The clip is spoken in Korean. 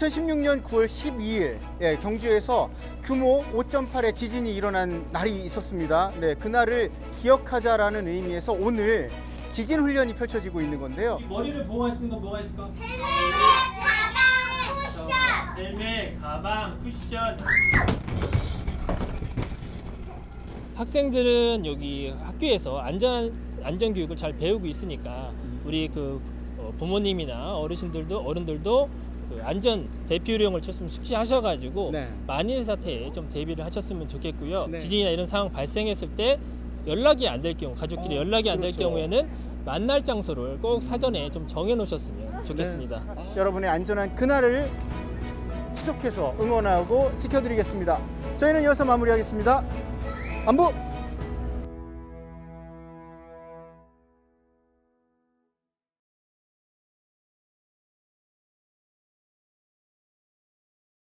2016년 9월 12일 예, 경주에서 규모 5.8의 지진이 일어난 날이 있었습니다. 네, 그날을 기억하자라는 의미에서 오늘 지진 훈련이 펼쳐지고 있는 건데요. 이 머리를 보호할 수 있는 건 뭐가 있을까? 헬멧, 가방, 쿠션. 학생들은 여기 학교에서 안전 안전 교육을 잘 배우고 있으니까 우리 그 어, 부모님이나 어르신들도 어른들도 그 안전 대피 요령을 쳤으면 숙지하셔가지고 네. 만일 사태에 좀 대비를 하셨으면 좋겠고요. 네. 지진이나 이런 상황 발생했을 때 연락이 안 될 경우 가족끼리 어, 연락이 안 될 그렇죠. 경우에는 만날 장소를 꼭 사전에 좀 정해 놓으셨으면 좋겠습니다. 네. 여러분의 안전한 그날을 지속해서 응원하고 지켜드리겠습니다. 저희는 여기서 마무리하겠습니다. 안부